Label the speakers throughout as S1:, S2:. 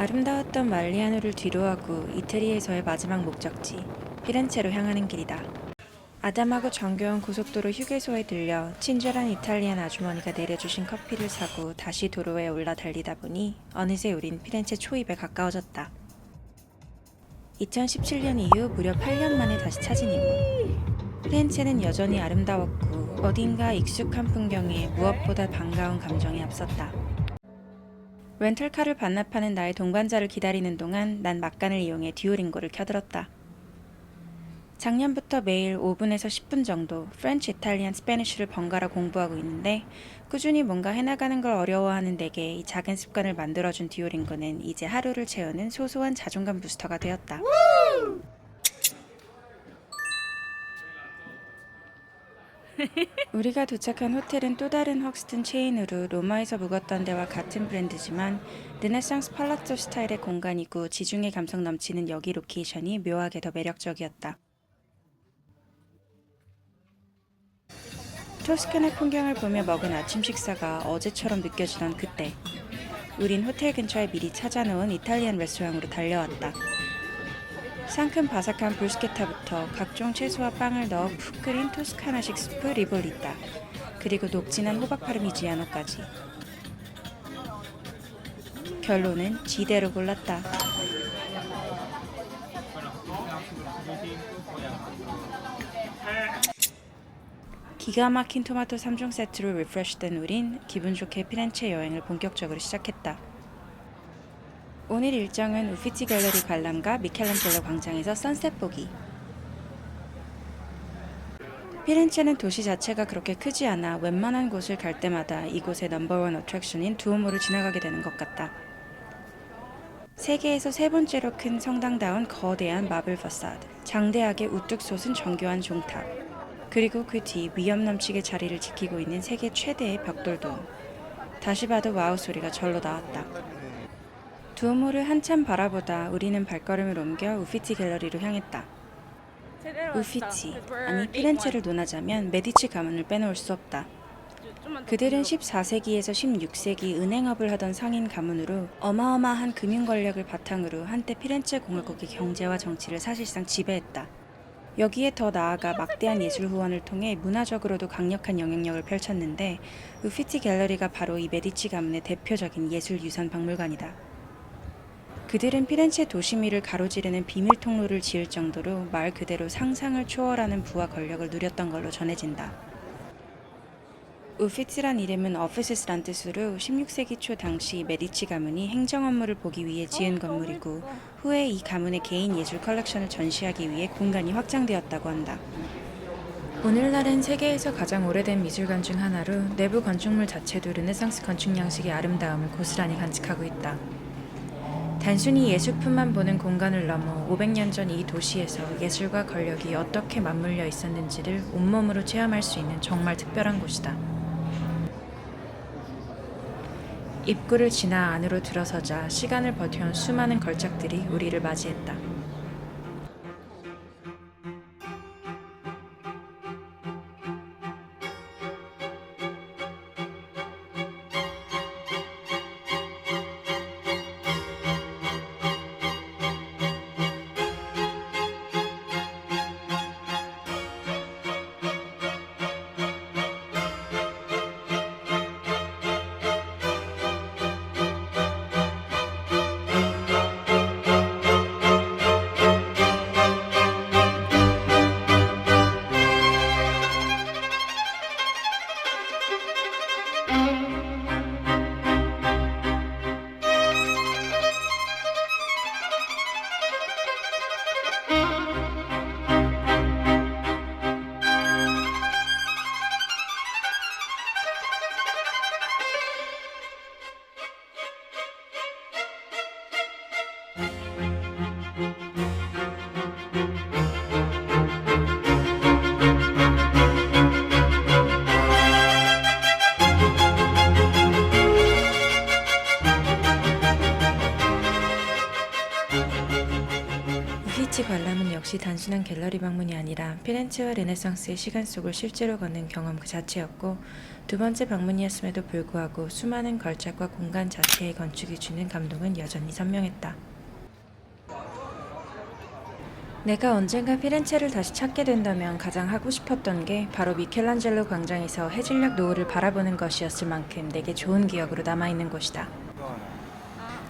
S1: 아름다웠던 말리아노를 뒤로하고 이태리에서의 마지막 목적지 피렌체로 향하는 길이다. 아담하고 정겨운 고속도로 휴게소에 들려 친절한 이탈리안 아주머니가 내려주신 커피를 사고 다시 도로에 올라 달리다 보니 어느새 우린 피렌체 초입에 가까워졌다. 2017년 이후 무려 8년 만에 다시 찾은 이곳. 피렌체는 여전히 아름다웠고 어딘가 익숙한 풍경에 무엇보다 반가운 감정이 앞섰다. 렌털카를 반납하는 나의 동반자를 기다리는 동안 난 막간을 이용해 듀오링고를 켜들었다. 작년부터 매일 5분에서 10분 정도 프렌치, 이탈리안, 스페니쉬를 번갈아 공부하고 있는데 꾸준히 뭔가 해나가는 걸 어려워하는 내게 이 작은 습관을 만들어준 듀오링고는 이제 하루를 채우는 소소한 자존감 부스터가 되었다. 우리가 도착한 호텔은 또 다른 헉스튼 체인으로 로마에서 묵었던 데와 같은 브랜드지만 르네상스 팔라조 스타일의 공간이고 지중해 감성 넘치는 여기 로케이션이 묘하게 더 매력적이었다. 토스카나 풍경을 보며 먹은 아침 식사가 어제처럼 느껴지던 그때 우린 호텔 근처에 미리 찾아놓은 이탈리안 레스토랑으로 달려왔다. 상큼 바삭한 브루스케타부터 각종 채소와 빵을 넣어 푹 끓인 토스카나식 스프 리볼리타 그리고 녹진한 호박 파르미지아노까지 결론은 지대로 골랐다. 기가 막힌 토마토 3종 세트로 리프레시된 우린 기분 좋게 피렌체 여행을 본격적으로 시작했다. 오늘 일정은 우피치 갤러리 관람과 미켈란젤로 광장에서 선셋 보기. 피렌체는 도시 자체가 그렇게 크지 않아 웬만한 곳을 갈 때마다 이곳의 넘버원 어트랙션인 두오모를 지나가게 되는 것 같다. 세계에서 세 번째로 큰 성당다운 거대한 마블 파사드, 장대하게 우뚝 솟은 정교한 종탑, 그리고 그 뒤 위험 넘치게 자리를 지키고 있는 세계 최대의 벽돌돔. 다시 봐도 와우 소리가 절로 나왔다. 두오모를 한참 바라보다 우리는 발걸음을 옮겨 우피치 갤러리로 향했다. 우피치, 아니 피렌체를 논하자면 메디치 가문을 빼놓을 수 없다. 그들은 14세기에서 16세기 은행업을 하던 상인 가문으로 어마어마한 금융 권력을 바탕으로 한때 피렌체 공화국의 경제와 정치를 사실상 지배했다. 여기에 더 나아가 막대한 예술 후원을 통해 문화적으로도 강력한 영향력을 펼쳤는데 우피치 갤러리가 바로 이 메디치 가문의 대표적인 예술 유산 박물관이다. 그들은 피렌체 도시미를 가로지르는 비밀 통로를 지을 정도로 말 그대로 상상을 초월하는 부와 권력을 누렸던 걸로 전해진다. 우피치란 이름은 어피시스란 뜻으로 16세기 초 당시 메디치 가문이 행정 업무를 보기 위해 지은 건물이고 후에 이 가문의 개인 예술 컬렉션을 전시하기 위해 공간이 확장되었다고 한다. 오늘날은 세계에서 가장 오래된 미술관 중 하나로 내부 건축물 자체도 르네상스 건축 양식의 아름다움을 고스란히 간직하고 있다. 단순히 예술품만 보는 공간을 넘어 500년 전 이 도시에서 예술과 권력이 어떻게 맞물려 있었는지를 온몸으로 체험할 수 있는 정말 특별한 곳이다. 입구를 지나 안으로 들어서자 시간을 버텨온 수많은 걸작들이 우리를 맞이했다. 단순한 갤러리 방문이 아니라 피렌체와 르네상스의 시간 속을 실제로 걷는 경험 그 자체였고 두 번째 방문이었음에도 불구하고 수많은 걸작과 공간 자체의 건축이 주는 감동은 여전히 선명했다. 내가 언젠가 피렌체를 다시 찾게 된다면 가장 하고 싶었던 게 바로 미켈란젤로 광장에서 해질녘 노을을 바라보는 것이었을 만큼 내게 좋은 기억으로 남아있는 곳이다.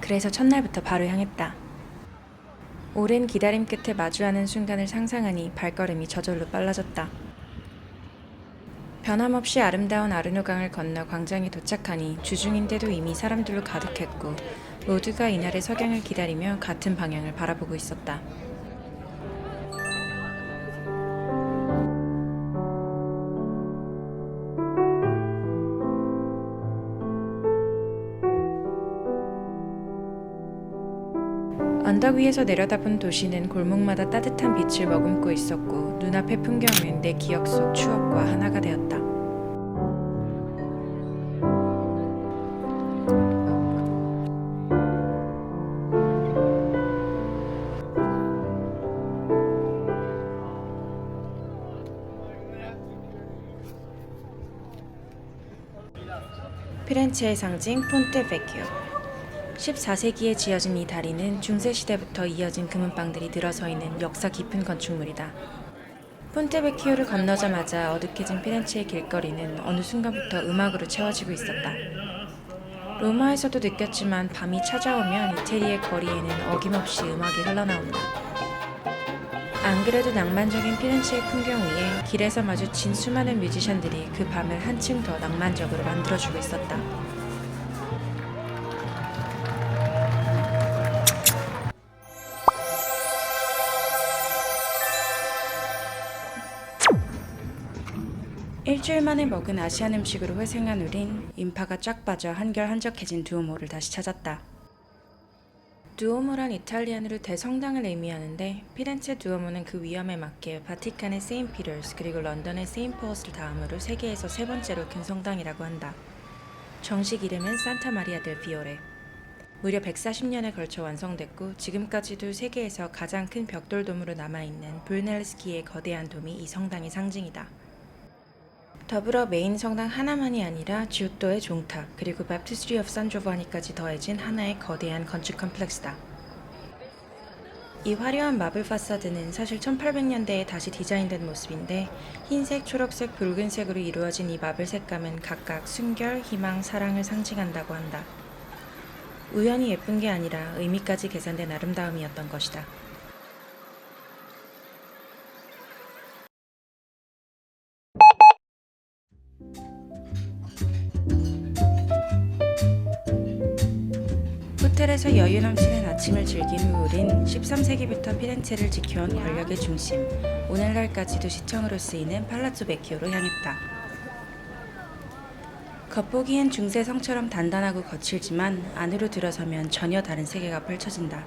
S1: 그래서 첫날부터 바로 향했다. 오랜 기다림 끝에 마주하는 순간을 상상하니 발걸음이 저절로 빨라졌다. 변함없이 아름다운 아르노강을 건너 광장에 도착하니 주중인데도 이미 사람들로 가득했고 모두가 이날의 석양을 기다리며 같은 방향을 바라보고 있었다. 언덕 위에서 내려다본 도시는 골목마다 따뜻한 빛을 머금고 있었고 눈앞의 풍경은 내 기억 속 추억과 하나가 되었다. 피렌체의 상징 폰테 베키오 14세기에 지어진 이 다리는 중세시대부터 이어진 금은방들이 늘어서 있는 역사 깊은 건축물이다. 폰테베키오를 건너자마자 어둑해진 피렌체의 길거리는 어느 순간부터 음악으로 채워지고 있었다. 로마에서도 느꼈지만 밤이 찾아오면 이태리의 거리에는 어김없이 음악이 흘러나온다. 안 그래도 낭만적인 피렌체의 풍경 위에 길에서 마주친 수많은 뮤지션들이 그 밤을 한층 더 낭만적으로 만들어주고 있었다. 일주일 만에 먹은 아시안 음식으로 회생한 우린 인파가 쫙 빠져 한결 한적해진 두오모를 다시 찾았다. 두오모란 이탈리안으로 대성당을 의미하는데 피렌체 두오모는 그 위험에 맞게 바티칸의 세인 피터스 그리고 런던의 세인 포스를 다음으로 세계에서 세 번째로 큰 성당이라고 한다. 정식 이름은 산타 마리아 델 비오레. 무려 140년에 걸쳐 완성됐고 지금까지도 세계에서 가장 큰 벽돌 돔으로 남아있는 브루넬스키의 거대한 돔이 이 성당의 상징이다. 더불어 메인 성당 하나만이 아니라 지우토의 종탑 그리고 베프티스트리 오브 산조바니까지 더해진 하나의 거대한 건축 컴플렉스다. 이 화려한 마블 파사드는 사실 1800년대에 다시 디자인된 모습인데 흰색, 초록색, 붉은색으로 이루어진 이 마블 색감은 각각 순결, 희망, 사랑을 상징한다고 한다. 우연히 예쁜 게 아니라 의미까지 계산된 아름다움이었던 것이다. 호텔에서 여유 넘치는 아침을 즐긴 후 우린 13세기부터 피렌체를 지켜온 권력의 중심, 오늘날까지도 시청으로 쓰이는 팔라조 베키오로 향했다. 겉보기엔 중세 성처럼 단단하고 거칠지만 안으로 들어서면 전혀 다른 세계가 펼쳐진다.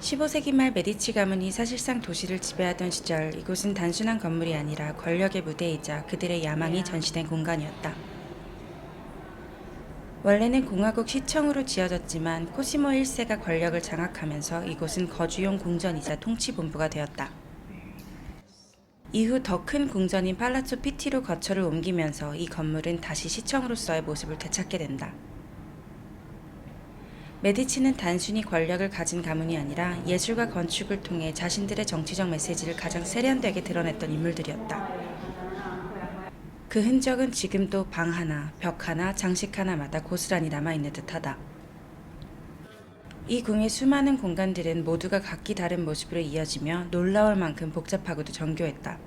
S1: 15세기 말 메디치 가문이 사실상 도시를 지배하던 시절 이곳은 단순한 건물이 아니라 권력의 무대이자 그들의 야망이 전시된 공간이었다. 원래는 공화국 시청으로 지어졌지만 코시모 1세가 권력을 장악하면서 이곳은 거주용 궁전이자 통치본부가 되었다. 이후 더 큰 궁전인 팔라초 피티로 거처를 옮기면서 이 건물은 다시 시청으로서의 모습을 되찾게 된다. 메디치는 단순히 권력을 가진 가문이 아니라 예술과 건축을 통해 자신들의 정치적 메시지를 가장 세련되게 드러냈던 인물들이었다. 그 흔적은 지금도 방 하나, 벽 하나, 장식 하나마다 고스란히 남아있는 듯하다. 이 궁의 수많은 공간들은 모두가 각기 다른 모습으로 이어지며 놀라울 만큼 복잡하고도 정교했다.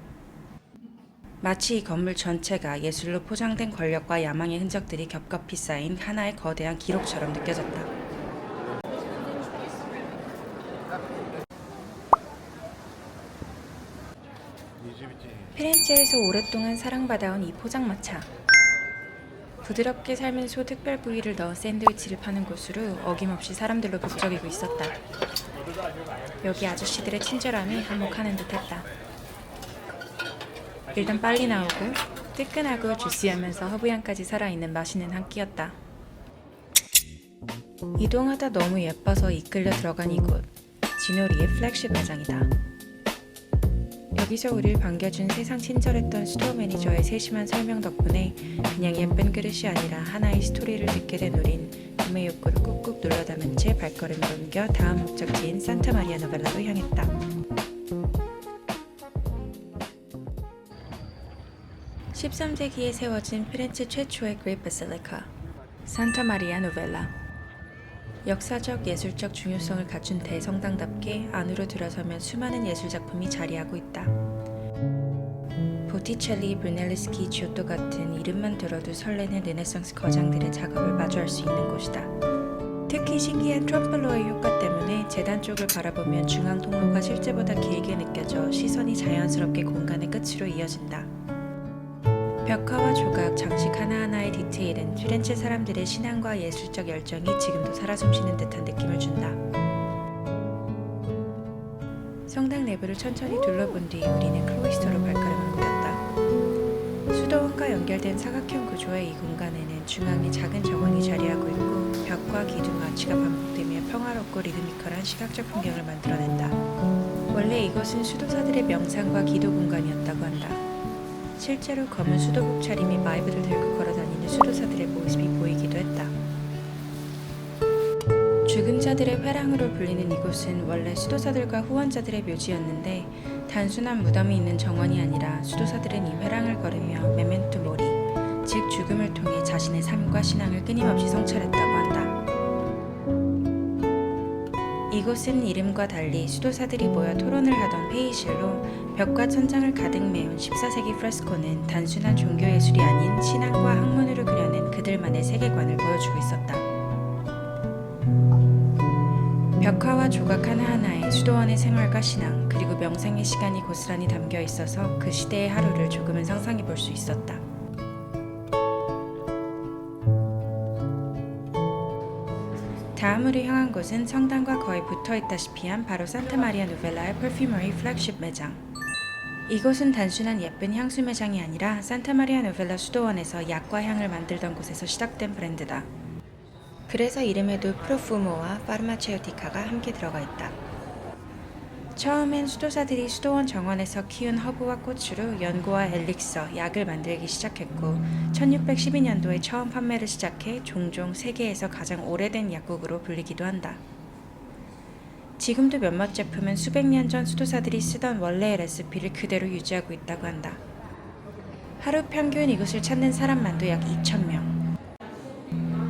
S1: 마치 이 건물 전체가 예술로 포장된 권력과 야망의 흔적들이 겹겹이 쌓인 하나의 거대한 기록처럼 느껴졌다. 피렌체에서 오랫동안 사랑받아온 이 포장마차. 부드럽게 삶은 소 특별 부위를 넣어 샌드위치를 파는 곳으로 어김없이 사람들로 북적이고 있었다. 여기 아저씨들의 친절함이 한몫하는 듯했다. 일단 빨리 나오고 뜨끈하고 주시하면서 허브향까지 살아있는 맛있는 한 끼였다. 이동하다 너무 예뻐서 이끌려 들어간 이곳 진오리의 플렉십 매장이다. 여기서 우릴 반겨준 세상 친절했던 스토어 매니저의 세심한 설명 덕분에 그냥 예쁜 그릇이 아니라 하나의 스토리를 듣게 된 우린 구매 욕구를 꾹꾹 눌러 담은 채 발걸음을 옮겨 다음 목적지인 산타 마리아 노벨라로 향했다. (13세기에) 세워진 피렌체 최초의 그레이트 바실리카 산타 마리아 노벨라 역사적 예술적 중요성을 갖춘 대성당답게 안으로 들어서면 수많은 예술 작품이 자리하고 있다. 보티첼리, 브넬리스키, 지오토 같은 이름만 들어도 설레는 르네상스 거장들의 작업을 마주할 수 있는 곳이다. 특히 신기한 트럼플러의 효과 때문에 재단 쪽을 바라보면 중앙 통로가 실제보다 길게 느껴져 시선이 자연스럽게 공간의 끝으로 이어진다. 벽화와 조각, 장식 하나하나의 디테일은 피렌체 사람들의 신앙과 예술적 열정이 지금도 살아 숨쉬는 듯한 느낌을 준다. 성당 내부를 천천히 둘러본 뒤 우리는 클로이스터로 발걸음을 옮겼다. 수도원과 연결된 사각형 구조의 이 공간에는 중앙에 작은 정원이 자리하고 있고 벽과 기둥, 아치가 반복되며 평화롭고 리드미컬한 시각적 풍경을 만들어낸다. 원래 이곳은 수도사들의 명상과 기도 공간이었다고 한다. 실제로 검은 수도복 차림이 바이블을 들고 걸어다니는 수도사들의 모습이 보이기도 했다. 죽은 자들의 회랑으로 불리는 이곳은 원래 수도사들과 후원자들의 묘지였는데 단순한 무덤이 있는 정원이 아니라 수도사들은 이 회랑을 걸으며 메멘토 모리, 즉 죽음을 통해 자신의 삶과 신앙을 끊임없이 성찰했다고 한다. 이곳은 이름과 달리 수도사들이 모여 토론을 하던 회의실로 벽과 천장을 가득 메운 14세기 프레스코는 단순한 종교 예술이 아닌 신앙과 학문으로 그려낸 그들만의 세계관을 보여주고 있었다. 벽화와 조각 하나하나에 수도원의 생활과 신앙 그리고 명상의 시간이 고스란히 담겨 있어서 그 시대의 하루를 조금은 상상해 볼 수 있었다. 다음으로 향한 곳은 성당과 거의 붙어 있다시피 한 바로 산타 마리아 누벨라의 퍼퓸머리 플래그십 매장. 이곳은 단순한 예쁜 향수 매장이 아니라 산타마리아 노벨라 수도원에서 약과 향을 만들던 곳에서 시작된 브랜드다. 그래서 이름에도 프로푸모와 파르마체우티카가 함께 들어가 있다. 처음엔 수도사들이 수도원 정원에서 키운 허브와 꽃으로 연고와 엘릭서, 약을 만들기 시작했고 1612년도에 처음 판매를 시작해 종종 세계에서 가장 오래된 약국으로 불리기도 한다. 지금도 몇몇 제품은 수백 년 전 수도사들이 쓰던 원래의 레시피를 그대로 유지하고 있다고 한다. 하루 평균 이곳을 찾는 사람만도 약 2,000명.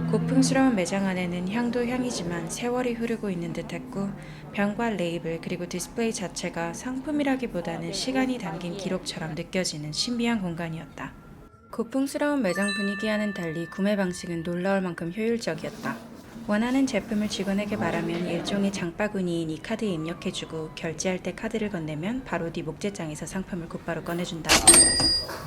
S1: 고풍스러운 매장 안에는 향도 향이지만 세월이 흐르고 있는 듯했고 병과 레이블 그리고 디스플레이 자체가 상품이라기보다는 시간이 담긴 기록처럼 느껴지는 신비한 공간이었다. 고풍스러운 매장 분위기와는 달리 구매 방식은 놀라울 만큼 효율적이었다. 원하는 제품을 직원에게 말하면 일종의 장바구니인 이 카드에 입력해주고 결제할 때 카드를 건네면 바로 뒤 목재장에서 상품을 곧바로 꺼내준다.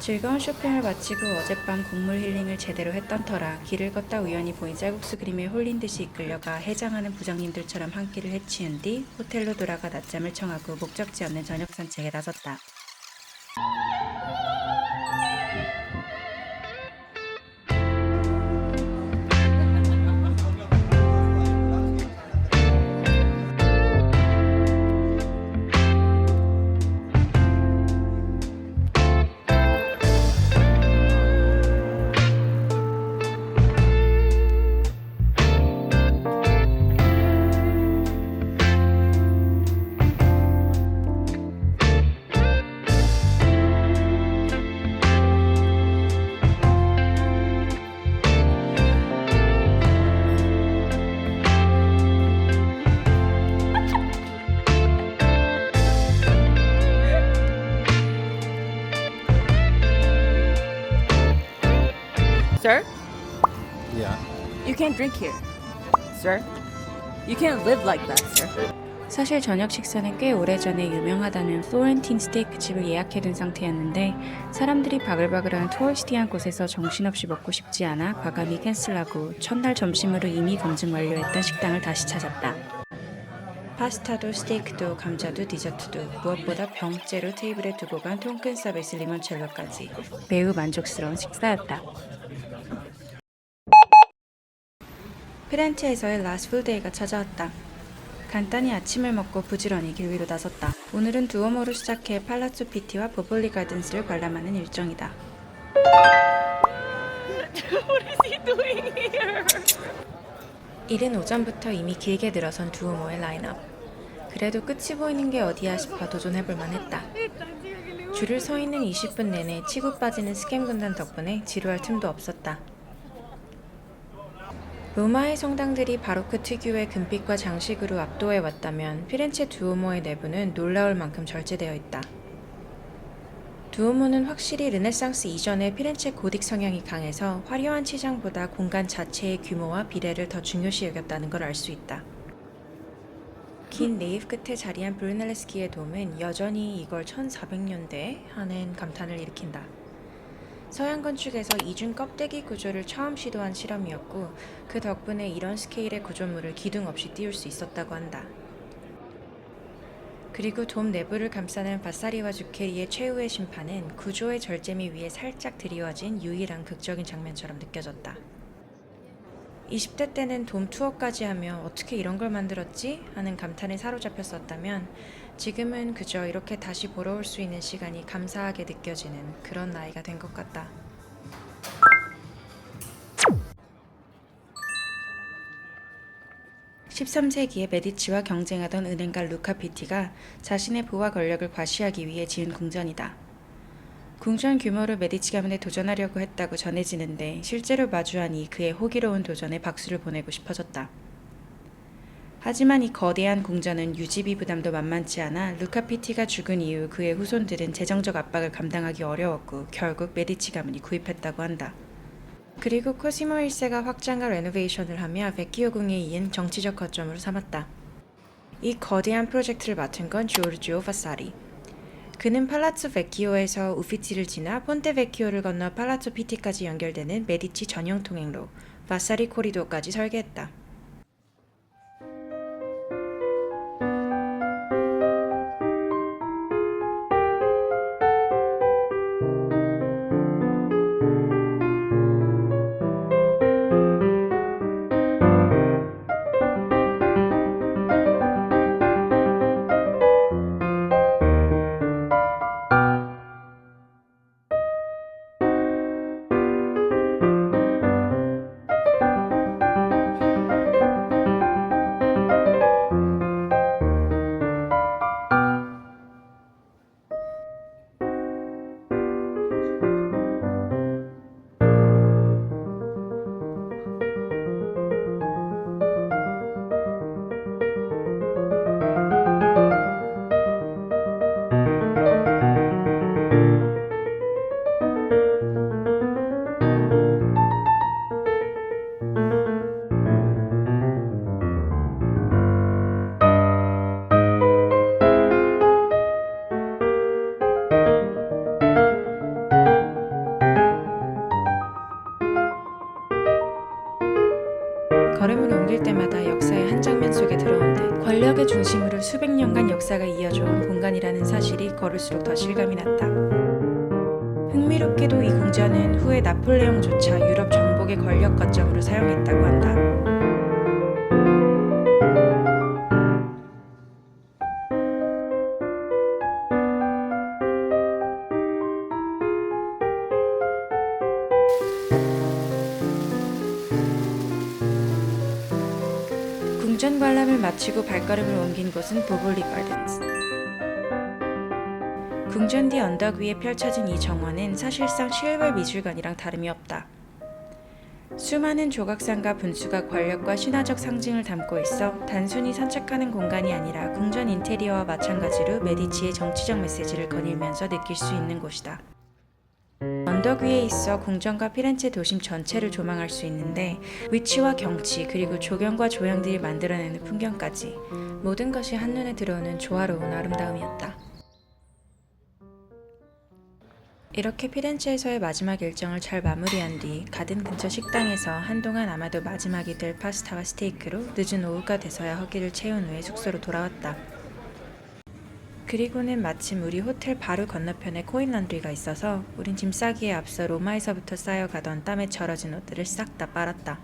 S1: 즐거운 쇼핑을 마치고 어젯밤 곡물 힐링을 제대로 했던 터라 길을 걷다 우연히 보인 쌀국수 그림에 홀린 듯이 이끌려가 해장하는 부장님들처럼 한 끼를 해치운 뒤 호텔로 돌아가 낮잠을 청하고 목적지 없는 저녁 산책에 나섰다.
S2: You can't drink here. Sir, you can't live like that, sir.
S1: 사실 저녁 식사는 꽤 오래전에 유명하다는 플로렌틴 스테이크 집을 예약해둔 상태였는데 사람들이 바글바글한 투어리스티한 곳에서 정신없이 먹고 싶지 않아 과감히 캔슬하고 첫날 점심으로 이미 검증 완료했던 식당을 다시 찾았다. 파스타도 스테이크도 감자도 디저트도 무엇보다 병째로 테이블에 두고 간 통큰 서비스 리몬첼로까지 매우 만족스러운 식사였다. 피렌체에서의 라스트 풀데이가 찾아왔다. 간단히 아침을 먹고 부지런히 길 위로 나섰다. 오늘은 두오모로 시작해 팔라초 피티와 보볼리 가든스를 관람하는 일정이다. 이른 오전부터 이미 길게 늘어선 두오모의 라인업. 그래도 끝이 보이는 게 어디야 싶어 도전해볼 만했다. 줄을 서 있는 20분 내내 치고 빠지는 스캠 군단 덕분에 지루할 틈도 없었다. 로마의 성당들이 바로크 특유의 금빛과 장식으로 압도해 왔다면 피렌체 두오모의 내부는 놀라울 만큼 절제되어 있다. 두오모는 확실히 르네상스 이전의 피렌체 고딕 성향이 강해서 화려한 치장보다 공간 자체의 규모와 비례를 더 중요시 여겼다는 걸 알 수 있다. 긴 네이프 끝에 자리한 브루넬레스키의 돔은 여전히 이걸 1400년대 하는 감탄을 일으킨다. 서양 건축에서 이중 껍데기 구조를 처음 시도한 실험이었고 그 덕분에 이런 스케일의 구조물을 기둥 없이 띄울 수 있었다고 한다. 그리고 돔 내부를 감싸는 바사리와 주케리의 최후의 심판은 구조의 절제미 위에 살짝 드리워진 유일한 극적인 장면처럼 느껴졌다. 20대 때는 돔 투어까지 하며 어떻게 이런 걸 만들었지? 하는 감탄에 사로잡혔었다면 지금은 그저 이렇게 다시 보러 올 수 있는 시간이 감사하게 느껴지는 그런 나이가 된 것 같다. (13세기에) 메디치와 경쟁하던 은행가 루카 피티가 자신의 부와 권력을 과시하기 위해 지은 궁전이다. 궁전 규모로 메디치 가문에 도전하려고 했다고 전해지는데 실제로 마주하니 그의 호기로운 도전에 박수를 보내고 싶어졌다. 하지만 이 거대한 궁전은 유지비 부담도 만만치 않아 루카 피티가 죽은 이후 그의 후손들은 재정적 압박을 감당하기 어려웠고 결국 메디치 가문이 구입했다고 한다. 그리고 코시모 1세가 확장과 레노베이션을 하며 베키오 궁에 이은 정치적 거점으로 삼았다. 이 거대한 프로젝트를 맡은 건 조르지오 바사리. 그는 팔라츠 베키오에서 우피티를 지나 폰테 베키오를 건너 팔라츠 피티까지 연결되는 메디치 전용 통행로 바사리 코리도까지 설계했다. 옮길 때마다 역사의 한 장면 속에 들어온 듯 권력의 중심으로 수백 년간 역사가 이어져온 공간이라는 사실이 걸을수록 더 실감이 났다. 흥미롭게도 이 궁전은 후에 나폴레옹조차 유럽 정복의 권력 거점으로 사용했다고 한다. 궁전 관람을 마치고 발걸음을 옮긴 곳은 보볼리 가든스. 궁전 뒤 언덕 위에 펼쳐진 이 정원은 사실상 실외 미술관이랑 다름이 없다. 수많은 조각상과 분수가 권력과 신화적 상징을 담고 있어 단순히 산책하는 공간이 아니라 궁전 인테리어와 마찬가지로 메디치의 정치적 메시지를 거닐면서 느낄 수 있는 곳이다. 언덕 위에 있어 궁전과 피렌체 도심 전체를 조망할 수 있는데 위치와 경치 그리고 조경과 조형들이 만들어내는 풍경까지 모든 것이 한눈에 들어오는 조화로운 아름다움이었다. 이렇게 피렌체에서의 마지막 일정을 잘 마무리한 뒤 가든 근처 식당에서 한동안 아마도 마지막이 될 파스타와 스테이크로 늦은 오후가 돼서야 허기를 채운 후에 숙소로 돌아왔다. 그리고는 마침 우리 호텔 바로 건너편에 코인 런드리가 있어서 우린 짐 싸기에 앞서 로마에서부터 쌓여가던 땀에 절어진 옷들을 싹 다 빨았다.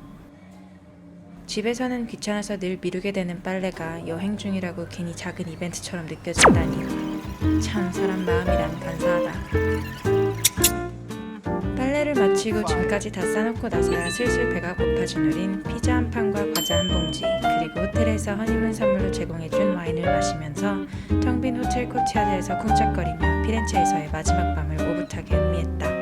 S1: 집에서는 귀찮아서 늘 미루게 되는 빨래가 여행 중이라고 괜히 작은 이벤트처럼 느껴진다니 참 사람 마음이란 간사하다. 마치고 짐까지 다 싸놓고 나서야 슬슬 배가 고파진 우린 피자 한 판과 과자 한 봉지 그리고 호텔에서 허니문 선물로 제공해준 와인을 마시면서 텅 빈 호텔 코티아드에서 쿵짝거리며 피렌체에서의 마지막 밤을 오붓하게 음미했다.